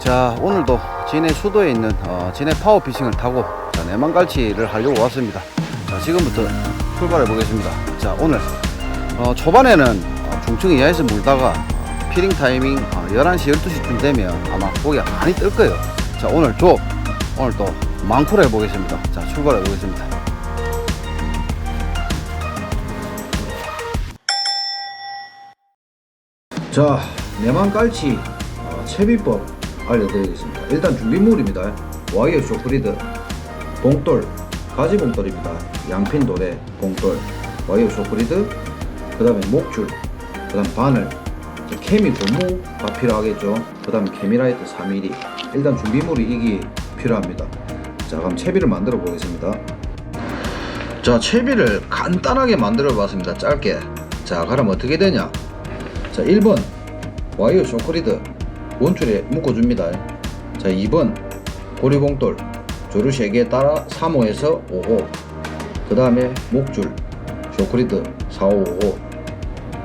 자 오늘도 진해 수도에 있는 어, 진해 파워피싱을 타고 자, 내만갈치를 하려고 왔습니다. 자 지금부터 출발해 보겠습니다. 자 오늘 어, 초반에는 어, 중층 이하에서 물다가 어, 피링 타이밍 어, 11시 12시쯤 되면 아마 고기가 많이 뜰 거예요. 자 오늘 조 오늘 또 망쿠를 해보겠습니다. 자 출발해 보겠습니다. 자, 내만깔치 어, 채비법 알려드리겠습니다. 일단 준비물입니다. 와이어 쇼크리드, 봉돌, 가지 봉돌입니다. 양핀 돌에 봉돌, 와이어 쇼크리드, 그 다음에 목줄, 그 다음 바늘, 케미 고무가 필요하겠죠. 그 다음에 케미라이트 3mm. 일단 준비물이 이게 필요합니다. 자, 그럼 채비를 만들어 보겠습니다. 자, 채비를 간단하게 만들어 봤습니다. 짧게. 자, 그럼 어떻게 되냐? 자 1번 와이어 쇼크리드 원줄에 묶어줍니다. 자 2번 고리봉돌 조류 3개에 따라 3호에서 5호 그 다음에 목줄 쇼크리드 4, 5, 5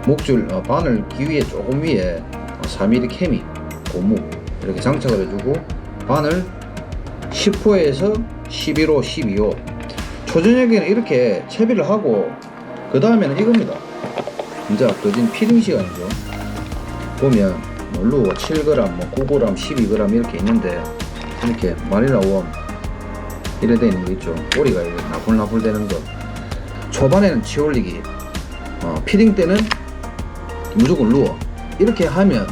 목줄 어, 바늘 기위에 조금 위에 어, 4mm 케미 고무 이렇게 장착을 해주고 바늘 10호에서 11호 12호. 초저녁에는 이렇게 채비를 하고 그 다음에는 이겁니다. 이제 앞도진 피딩 시간이죠. 보면 뭐 루어 7g, 뭐 9g, 12g 이렇게 있는데 이렇게 마리나 원 이래 돼 있는 거 있죠. 꼬리가 이렇게 나풀나풀 되는 거. 초반에는 치올리기, 어, 피딩 때는 무조건 루어 이렇게 하면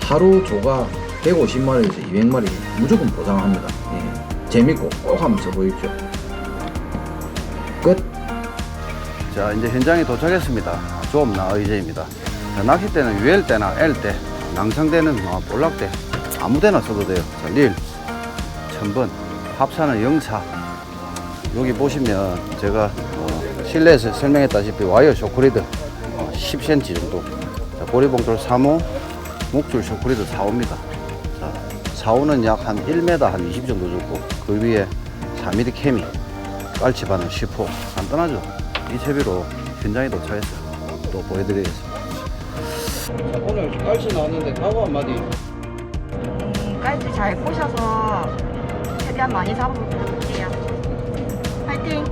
하루 조가 150마리에서 200마리 무조건 보상합니다. 예. 재밌고 꼭 한번 써보십시오. 끝. 자 이제 현장에 도착했습니다 조업 나 의제입니다 자, 낚싯대는 UL 때나 L 때 낭상대는 어, 볼락대 아무데나 써도 돼요. 자, 릴, 천번. 합산은 04 여기 보시면 제가 어, 실내에서 설명했다시피 와이어 쇼크리드 어, 10cm 정도. 자, 보리봉돌 3호 목줄 쇼크리드 4호입니다. 자, 4호는 약 한 1m 한 20 정도 줬고 그 위에 4mm 케미 깔치 바늘 10호. 간단하죠? 이 채비로 현장에 도착했어요. 또 보여드리겠습니다. 자, 오늘 깔치 나왔는데 각오 한마디 음, 깔치 잘 꼬셔서 최대한 많이 잡아볼게요. 파이팅!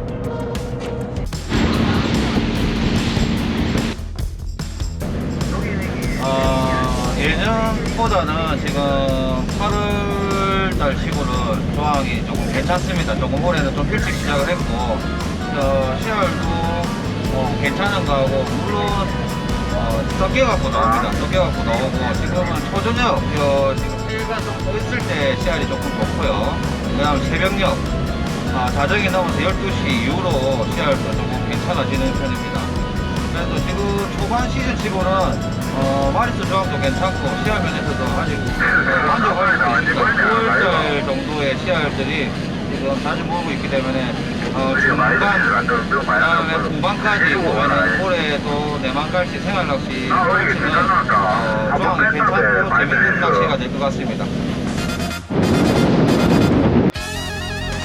어, 예년보다는 지금 8월달 치고는 조항이 조금 괜찮습니다. 조금 올해는 좀 일찍 시작을 했고, 어, 10월도 뭐 괜찮은 거 하고, 물론, 어, 적게 갖고 나옵니다. 적게 갖고 나오고, 지금은 초저녁, 어, 지금 일간 좀 있을 때 씨알이 조금 좋고요. 그 다음 새벽녘, 아, 자정이 넘어서 12시 이후로 씨알도 조금 괜찮아지는 편입니다. 그래서 지금 초반 시즌 치고는 어, 마리스 조합도 괜찮고 씨알 면에서도 아직 어, 만족할 수 있습니다. 9월달 정도의 씨알들이 지금 자주 모으고 있기 때문에 어, 중반 그다음에 후반까지 보면은 올해도 내만갈치 생활낚시 코치는 어, 조합이 괜찮고 재밌는 낚시가 될 것 같습니다.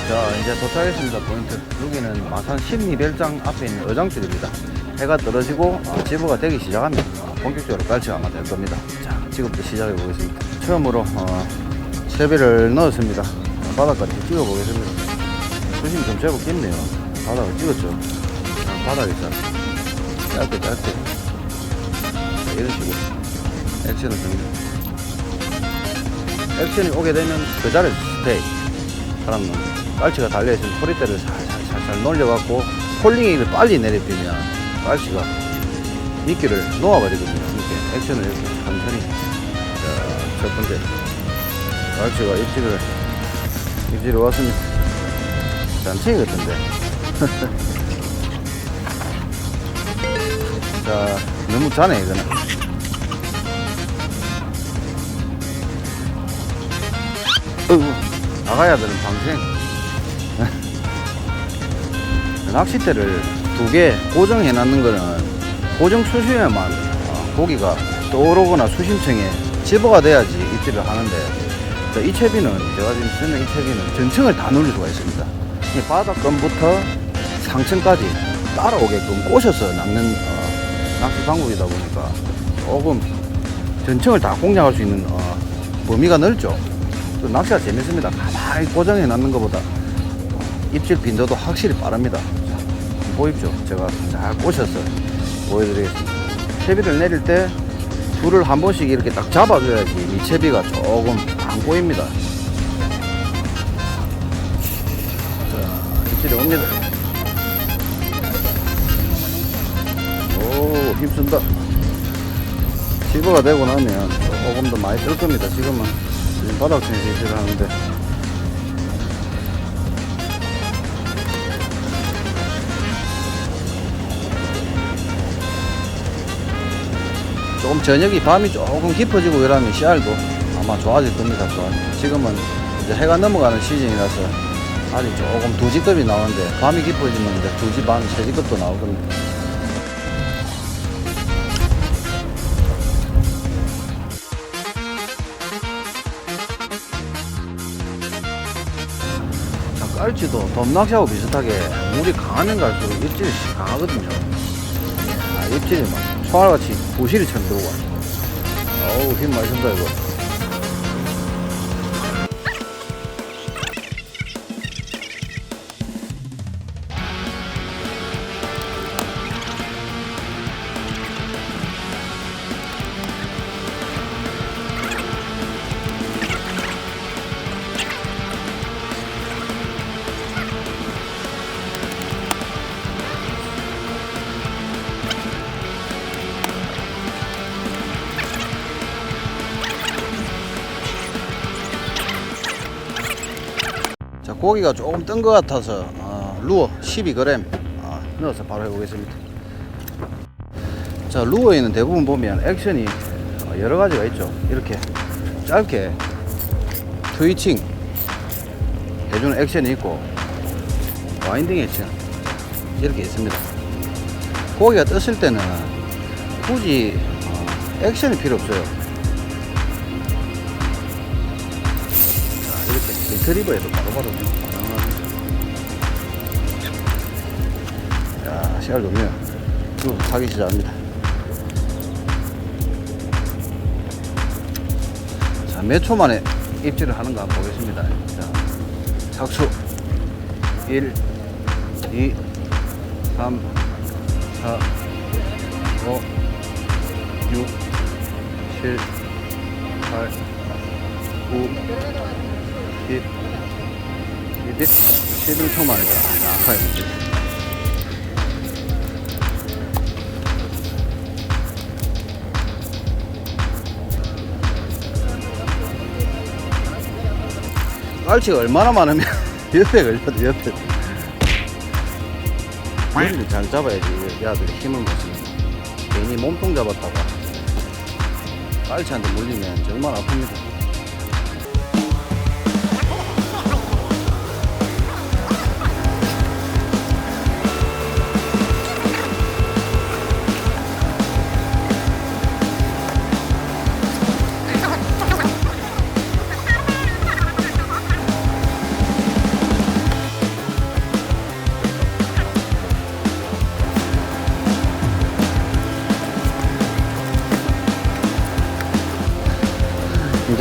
자 이제 도착했습니다. 포인트. 여기는 마산 십리별장 앞에 있는 어장줄입니다. 해가 떨어지고 어, 지부가 되기 시작하면 어, 본격적으로 깔치가 아마 될 겁니다. 자 지금부터 시작해 보겠습니다. 처음으로 어, 채비를 넣었습니다. 어, 바닥까지 찍어 보겠습니다. 수심 좀 제법 깊네요. 바닥을 찍었죠? 자, 바닥에서 짧게 짧게. 자, 이런 식으로. 액션을 줍니다. 액션이 오게 되면 그 자리에서 스테이 사람은 깔치가 달려있으면 소리대를 살살살살 놀려갖고 폴링을 빨리 내리피면 깔치가 미끼를 놓아버리거든요. 이렇게 액션을 이렇게 천천히 자, 첫 번째. 깔치가 입질을 입질을 왔습니다 잔챙이 같은데. 자 너무 짜네 이거는. 어이구 나가야 되는 방생. 낚싯대를 두 개 고정해 놨는 거는 고정 수심에만 어, 고기가 떠오르거나 수심층에 집어가 돼야지 입질을 하는데 자, 이 채비는 제가 지금 쓰는 이 채비는 전층을 다 누릴 수가 있습니다 이 바닥건부터 상층까지 따라오게끔 꼬셔서 낚는 어, 낚시 방법이다 보니까 조금 전층을 다 공략할 수 있는 어, 범위가 넓죠 그 낚시가 재밌습니다. 가만히 고정해 놨는 것보다 입질 빈도도 확실히 빠릅니다. 자, 보입죠? 제가 잘 꼬셔서 보여드리겠습니다. 채비를 내릴 때 줄을 한 번씩 이렇게 딱 잡아줘야지 미채비가 조금 안 꼬입니다. 자, 입질이 옵니다. 오, 힘쓴다. 실버가 되고 나면 조금 더 많이 뜰 겁니다. 지금은 지금 바닥층에서 입질을 하는데. 조금 저녁이 밤이 조금 깊어지고 이러면 씨알도 아마 좋아질 겁니다. 또 지금은 이제 해가 넘어가는 시즌이라서 아직 조금 두지급이 나오는데 밤이 깊어지면 이제 두지 반, 세지급도 나올 겁니다. 자, 깔치도 돔낚시하고 비슷하게 물이 강하면 갈수록 입질이 강하거든요. 아, 입질이 막 총알같이 부실이처럼 들어와. 어우, 힘 많이 든다, 이거. 고기가 조금 뜬 것 같아서 어, 루어 12g 아, 넣어서 바로 해보겠습니다. 자, 루어에는 대부분 보면 액션이 어, 여러 가지가 있죠. 이렇게 짧게 트위칭 해주는 액션이 있고 와인딩 액션 이렇게 있습니다. 고기가 떴을 때는 굳이 어, 액션이 필요 없어요. 이렇게 리트리버에도 바로바로 가능합니다. 야, 씨알 좋네요. 쭉 타기 시작합니다. 자, 몇 초 만에 입질을 하는가 한번 보겠습니다. 자, 착수. 1, 2, 3, 4, 5, 6, 7, 8, 9, 10, 11, 11초 만에 정확하게 묻죠. 깔치가 얼마나 많으면 옆에 걸려도 옆에 머리를 잘 잡아야지 얘들이 힘을 못 쓰는 괜히 몸통 잡았다가 깔치한테 물리면 정말 아픕니다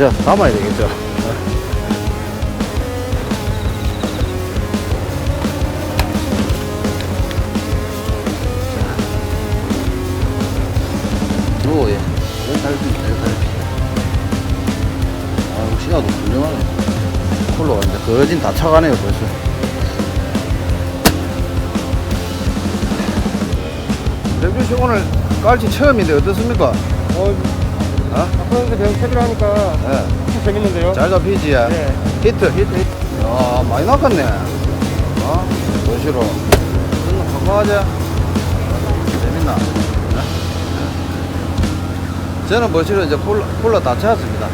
이제 담아야 되겠죠 오, 예. 아이고, 시야도 훌륭하네. 이제 거진 다 차가네요, 벌써. 백준 씨 오늘 깔치 처음인데 어떻습니까? 어, 어? 앞으로 배우 채비를 하니까 예. 참 재밌는데요? 잘 잡히지? 네. 히트, 히트, 히트. 야, 많이 낚았네. 어? 도시로. 이거 건강하자. 재밌나? 네? 저는 뭐시로 이제 콜라, 콜라 다 채웠습니다.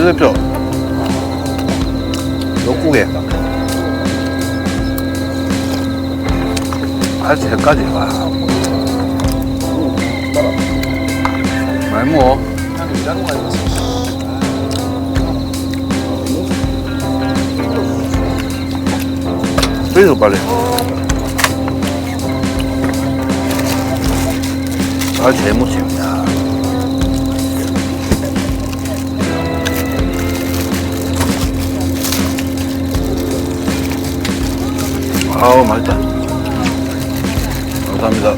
대표. 역국에. 깔치 회까지. 와. 많이 먹어. 스페이스 빨리. 깔치 해무침 아우 맛있다. 감사합니다.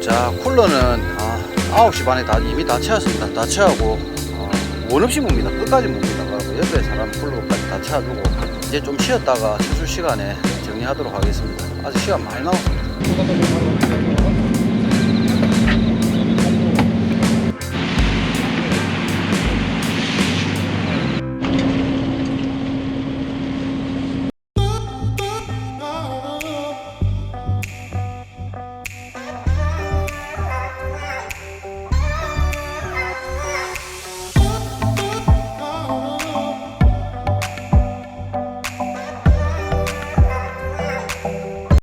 자 쿨러는 아, 9시 반에 다 이미 다 채웠습니다. 다 채우고 어, 원 없이 묵니다. 끝까지 그리고 옆에 사람 쿨러까지 다 채워두고 이제 좀 쉬었다가 세수 시간에 정리하도록 하겠습니다. 아직 시간 많이 남았습니다